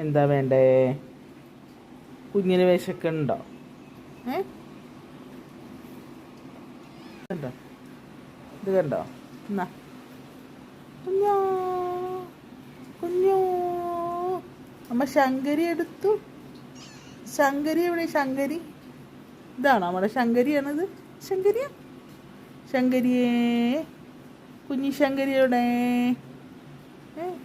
എന്താ വേണ്ടേ? കുഞ്ഞിന് വിശക്കുണ്ടോ ഏ? കണ്ടോ? ഇത് കണ്ടോ? എന്നാ. കുഞ്ഞോ കുഞ്ഞോ. അമ്മ ശങ്കരി എടുത്തു. ശങ്കരി എവിടെ? ശങ്കരി. ഇതാണ് നമ്മുടെ ശങ്കരിയാണത്? ശങ്കരിയ? ശങ്കരിയേ. കുഞ്ഞി ശങ്കരി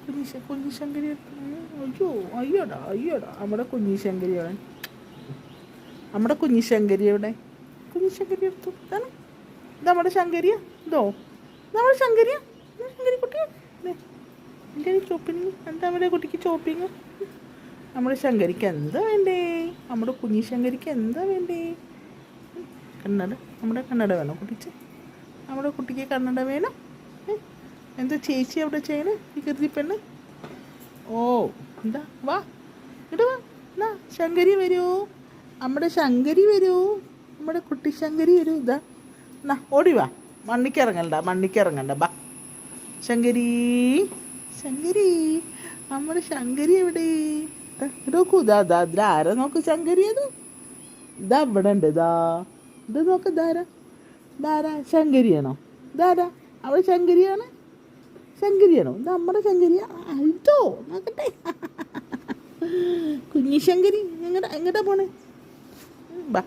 എവിടെ ഏ കുഞ്ഞി ശ- കുഞ്ഞി ശങ്കരി എടുത്തു. അയ്യോ അയ്യോടാ അയ്യോടാ. നമ്മുടെ കുഞ്ഞി ശങ്കരി എവിടെ നമ്മുടെ കുഞ്ഞി ശങ്കരി എവിടെ കുഞ്ഞി എടുത്തു ഇത് നമ്മുടെ ശങ്കരിയ. ഇതോ. നമ്മുടെ ശങ്കരിയ. ശങ്കരി കുട്ടിയാ ശങ്കരി ചോപ്പിങ് എന്താ നമ്മുടെ കുട്ടിക്ക് ചോപ്പിങ് നമ്മുടെ ശങ്കരിക്ക് എന്താ വേണ്ടേ? നമ്മുടെ കുഞ്ഞി ശങ്കരിക്ക് എന്താ വേണ്ടേ? കണ്ണട. നമ്മുടെ കണ്ണട വേണം കുട്ടിച്ച് നമ്മുടെ കുട്ടിക്ക് കണ്ണട വേണം? എന്താ ചേച്ചി അവിടെ ചെയ്യണേ? കരുതി പെണ്ണ്? ഓ എന്താ? വാ. ഇങ്ങോട്ട് വാ. എന്നാ ശങ്കരി വരൂ. നമ്മുടെ ശങ്കരി വരൂ. നമ്മുടെ കുട്ടി ശങ്കരി വരൂ. ഇതാ. എന്നാ ഓടി വാ. മണ്ണിക്കിറങ്ങണ്ട മണ്ണിക്കിറങ്ങണ്ട. മണ്ണിക്ക് ബാ. ശങ്കരി. ശങ്കരി. നമ്മുടെ ശങ്കരി എവിടെ? നോക്കൂ. ഇതാ ഇതാ ഇതിൽ ആരാ നോക്ക് ശങ്കരി അത്? ഇതാ ഇവിടെ ഉണ്ട്. ഇതാ. ഇത് നോക്ക് ഇതാരാ? ഇതാരാ? ശങ്കരിയാണോ? ഇതാരാ? അവിടെ ശങ്കരിയാണ്? ശങ്കരിയാണോ? നമ്മുടെ ശങ്കരി ആയിട്ടോ നോക്കട്ടെ. കുഞ്ഞി ശങ്കരി എങ്ങടാ എങ്ങോട്ടാ പോണേ? ബാ.